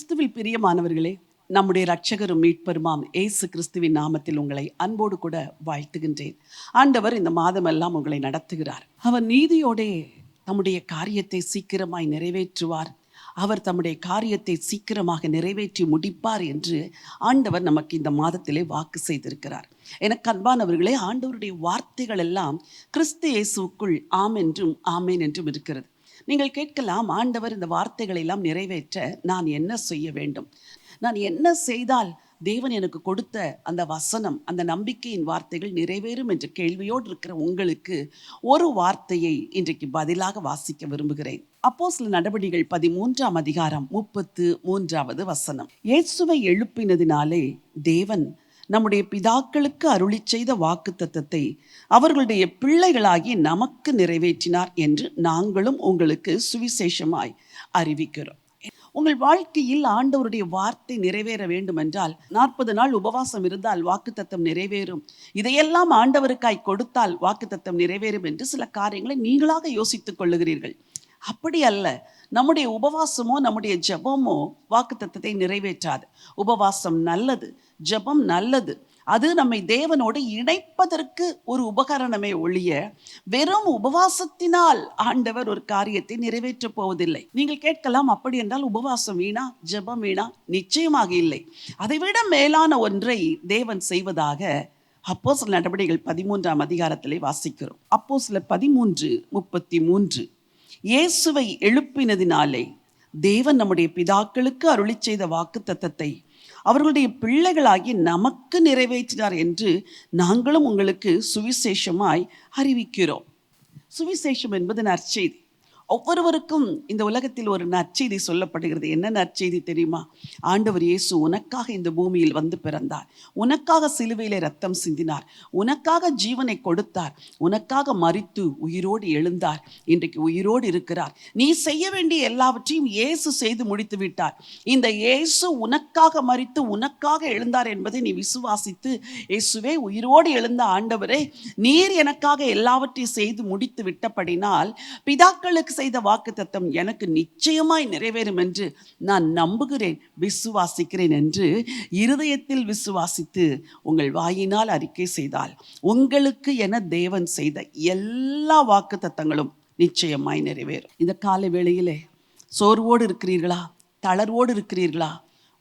கிறிஸ்துவில் பிரியமானவர்களே நம்முடைய ரட்சகரும் மீட்பருமாம் ஏசு கிறிஸ்துவின் நாமத்தில் உங்களை அன்போடு கூட வாழ்த்துகின்றேன். ஆண்டவர் இந்த மாதமெல்லாம் உங்களை நடத்துகிறார். அவர் நீதியோடே தம்முடைய காரியத்தை சீக்கிரமாய் நிறைவேற்றுவார். அவர் தம்முடைய காரியத்தை சீக்கிரமாக நிறைவேற்றி முடிப்பார் என்று ஆண்டவர் நமக்கு இந்த மாதத்திலே வாக்கு செய்திருக்கிறார். எனக்கு அன்பானவர்களே ஆண்டவருடைய வார்த்தைகள் எல்லாம் கிறிஸ்து இயேசுக்குள் ஆம் என்றும் ஆமேன் என்றும் இருக்கிறது. நீங்கள் கேட்கலாம் ஆண்டவர் இந்த வார்த்தைகளை எல்லாம் நிறைவேற்ற நான் என்ன செய்ய வேண்டும்? நான் என்ன செய்தால் தேவன் எனக்கு கொடுத்த அந்த வசனம் அந்த நம்பிக்கையின் வார்த்தைகள் நிறைவேறும் என்ற கேள்வியோடு இருக்கிற உங்களுக்கு ஒரு வார்த்தையை இன்றைக்கு பதிலாக வாசிக்க விரும்புகிறேன். அப்போ சில நடவடிக்கைகள் பதிமூன்றாம் அதிகாரம் முப்பத்து மூன்றாவது வசனம். இயேசுவை எழுப்பினதினாலே தேவன் நம்முடைய பிதாக்களுக்கு அருளிச் செய்த வாக்கு தத்தத்தை அவர்களுடைய பிள்ளைகளாகி நமக்கு நிறைவேற்றினார் என்று நாங்களும் உங்களுக்கு சுவிசேஷமாய் அறிவிக்கிறோம். உங்கள் வாழ்க்கையில் ஆண்டவருடைய வார்த்தை நிறைவேற வேண்டுமென்றால் நாற்பது நாள் உபவாசம் இருந்தால் வாக்குத்தத்தம் நிறைவேறும். இதையெல்லாம் ஆண்டவருக்காய் கொடுத்தால் வாக்குத்தத்தம் நிறைவேறும் என்று சில காரியங்களை நீங்களாக யோசித்துக் கொள்ளுகிறீர்கள். அப்படி அல்ல. நம்முடைய உபவாசமோ நம்முடைய ஜெபமோ வாக்குத்தத்தத்தை நிறைவேற்றாது. உபவாசம் நல்லது ஜெபம் நல்லது. அது நம்மை தேவனோடு இணைப்பதற்கு ஒரு உபகரணமே ஒழிய வெறும் உபவாசத்தினால் ஆண்டவர் ஒரு காரியத்தை நிறைவேற்றப் போவதில்லை. நீங்கள் கேட்கலாம் அப்படி என்றால் உபவாசம் வீணா ஜெபம் வீணா? நிச்சயமாக இல்லை. அதைவிட மேலான ஒன்றை தேவன் செய்வதாக அப்போ சில நடவடிக்கைகள் பதிமூன்றாம் அதிகாரத்திலே வாசிக்கிறோம். அப்போ சில பதிமூன்று முப்பத்தி மூன்று. இயேசுவை எழுப்பினதினாலே தேவன் நம்முடைய பிதாக்களுக்கு அருளிச் செய்த வாக்கு தத்தத்தை அவர்களுடைய பிள்ளைகளாகி நமக்கு நிறைவேற்றினார் என்று நாங்களும் உங்களுக்கு சுவிசேஷமாய் அறிவிக்கிறோம். சுவிசேஷம் என்பது நற்செய்தி ஒவ்வொருவருக்கும் இந்த உலகத்தில் ஒரு நற்செய்தி சொல்லப்படுகிறது. என்ன நற்செய்தி தெரியுமா? ஆண்டவர் இயேசு உனக்காக இந்த பூமியில் வந்து பிறந்தார். உனக்காக சிலுவையிலே ரத்தம் சிந்தினார். உனக்காக ஜீவனை கொடுத்தார். உனக்காக மறித்து உயிரோடு எழுந்தார். இன்றைக்கு உயிரோடு இருக்கிறார். நீ செய்ய வேண்டிய எல்லாவற்றையும் இயேசு செய்து முடித்து விட்டார். இந்த இயேசு உனக்காக மறித்து உனக்காக எழுந்தார் என்பதை நீ விசுவாசித்து இயேசுவே உயிரோடு எழுந்த ஆண்டவரே நீர் எனக்காக எல்லாவற்றையும் செய்து முடித்து விட்டபடினால் பிதாக்களுக்கு செய்த வாக்குத்தத்தம் எனக்கு நிச்சயமாய் நிறைவேறும் என்று நான் நம்புகிறேன் விசுவாசிக்கிறேன் என்று இருதயத்தில் விசுவாசித்து உங்கள் வாயினால் அறிக்கை செய்தால் உங்களுக்கு என தேவன் செய்த எல்லா வாக்குத்தத்தங்களும் நிச்சயமாய் நிறைவேறும். இந்த கால வேளையிலே சோர்வோடு இருக்கிறீர்களா? தளர்வோடு இருக்கிறீர்களா?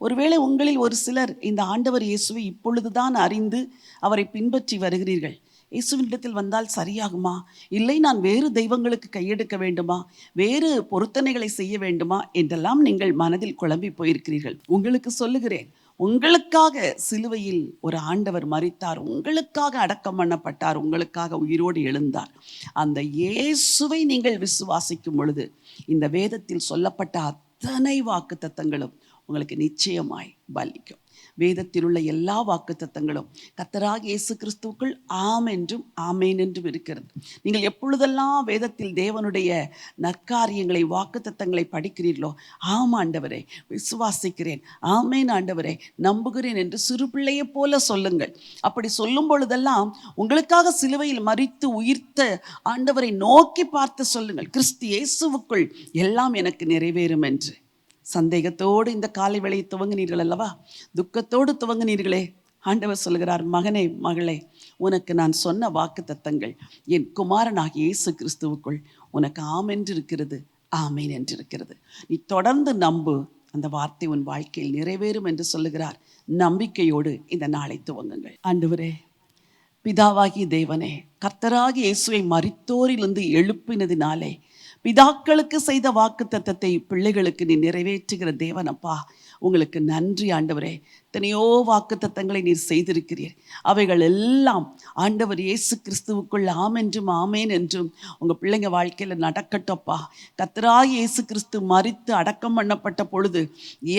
ஒருவேளை உங்களில் ஒரு சிலர் இந்த ஆண்டவர் இயேசுவை இப்பொழுதுதான் அறிந்து அவரை பின்பற்றி வருகிறீர்கள். இயேசுவினிடத்தில் வந்தால் சரியாகுமா? இல்லை நான் வேறு தெய்வங்களுக்கு கையெடுக்க வேண்டுமா? வேறு பொருத்தனைகளை செய்ய வேண்டுமா? என்றெல்லாம் நீங்கள் மனதில் குழம்பி போயிருக்கிறீர்கள். உங்களுக்கு சொல்லுகிறேன் உங்களுக்காக சிலுவையில் ஒரு ஆண்டவர் மறித்தார் உங்களுக்காக அடக்கம் பண்ணப்பட்டார் உங்களுக்காக உயிரோடு எழுந்தார். அந்த இயேசுவை நீங்கள் விசுவாசிக்கும் பொழுது இந்த வேதத்தில் சொல்லப்பட்ட அத்தனை வாக்கு தத்தங்களும் உங்களுக்கு நிச்சயமாய் பலிக்கும். வேதத்தில் உள்ள எல்லா வாக்கு தத்தங்களும் கத்தராக இயேசு கிறிஸ்துவுக்குள் ஆம் என்றும் ஆமேன் என்றும் இருக்கிறது. நீங்கள் எப்பொழுதெல்லாம் வேதத்தில் தேவனுடைய நற்காரியங்களை வாக்கு தத்தங்களை படிக்கிறீர்களோ ஆம் ஆண்டவரே விசுவாசிக்கிறேன் ஆமேன் ஆண்டவரே நம்புகிறேன் என்று சிறு பிள்ளையைப் போல சொல்லுங்கள். அப்படி சொல்லும் பொழுதெல்லாம் உங்களுக்காக சிலுவையில் மறித்து உயிர்த்த ஆண்டவரை நோக்கி பார்த்து சொல்லுங்கள். கிறிஸ்து இயேசுவுக்குள் எல்லாம் எனக்கு நிறைவேறும் என்று. சந்தேகத்தோடு இந்த காலை வேளையை துவங்கினீர்கள் அல்லவா? துக்கத்தோடு துவங்கினீர்களே. ஆண்டவர் சொல்கிறார் மகனே மகளே உனக்கு நான் சொன்ன வாக்கு தத்தங்கள் என் குமாரனாகிய இயேசு கிறிஸ்துவுக்குள் உனக்கு ஆம் என்று இருக்கிறது ஆமேன் என்று இருக்கிறது நீ தொடர்ந்து நம்பு அந்த வார்த்தை உன் வாழ்க்கையில் நிறைவேறும் என்று சொல்லுகிறார். நம்பிக்கையோடு இந்த நாளை துவங்குங்கள். ஆண்டவரே பிதாவாகி தேவனே கர்த்தராகி இயேசுவை மறித்தோரிலிருந்து எழுப்பினதினாலே பிதாக்களுக்கு செய்த வாக்கு தத்தத்தை பிள்ளைகளுக்கு நீ நிறைவேற்றுகிற தேவனப்பா. உங்களுக்கு நன்றி ஆண்டவரே. எத்தனையோ வாக்கு தத்தங்களை நீர் செய்திருக்கிறீர். அவைகள் எல்லாம் ஆண்டவர் இயேசு கிறிஸ்துவுக்குள் ஆம் என்றும் ஆமேன் என்றும் உங்கள் பிள்ளைங்க வாழ்க்கையில் நடக்கட்டப்பா கத்தராய் இயேசு கிறிஸ்து மறித்து அடக்கம் பண்ணப்பட்ட பொழுது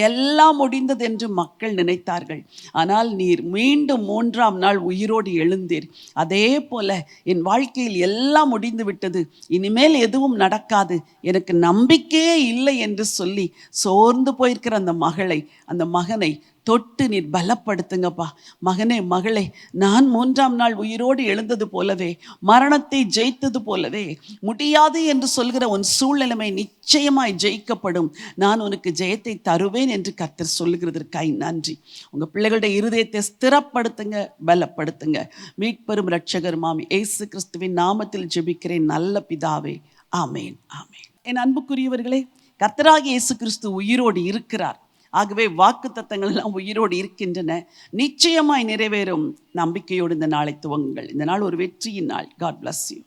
எல்லாம் முடிந்தது என்று மக்கள் நினைத்தார்கள். ஆனால் நீர் மீண்டும் மூன்றாம் நாள் உயிரோடு எழுந்தீர். அதே போல என் வாழ்க்கையில் எல்லாம் முடிந்து விட்டது. இனிமேல் எதுவும் நடக்காது. எனக்கு நம்பிக்கையே இல்லை என்று சொல்லி சோர்ந்து போயிருக்கிற அந்த மகளை அந்த மகனை தொட்டு நீர் பலப்படுத்துங்கப்பா. மகனே மகளே நான் மூன்றாம் நாள் உயிரோடு எழுந்தது போலவே மரணத்தை ஜெயித்தது போலவே முடியாது என்று சொல்கிற உன் சூழ்நிலைமை நிச்சயமாய் ஜெயிக்கப்படும். நான் உனக்கு ஜெயத்தை தருவேன் என்று கத்தர் சொல்லுகிறதற்காய் நன்றி. உங்க பிள்ளைகளுடைய இருதயத்தை ஸ்திரப்படுத்துங்க பலப்படுத்துங்க. மீட்பெரும் ரட்சகர் மாமி ஏசு கிறிஸ்துவின் நாமத்தில் ஜெபிக்கிறேன் நல்ல பிதாவே. ஆமேன் ஆமேன். என் அன்புக்குரியவர்களே கத்தராக இயேசு கிறிஸ்து உயிரோடு இருக்கிறார். ஆகவே வாக்கு தத்தங்கள் எல்லாம் உயிரோடு இருக்கின்றன. நிச்சயமாய் நிறைவேறும். நம்பிக்கையோடு இந்த நாளை துவங்குங்கள். இந்த நாள் ஒரு வெற்றியின் நாள். God bless you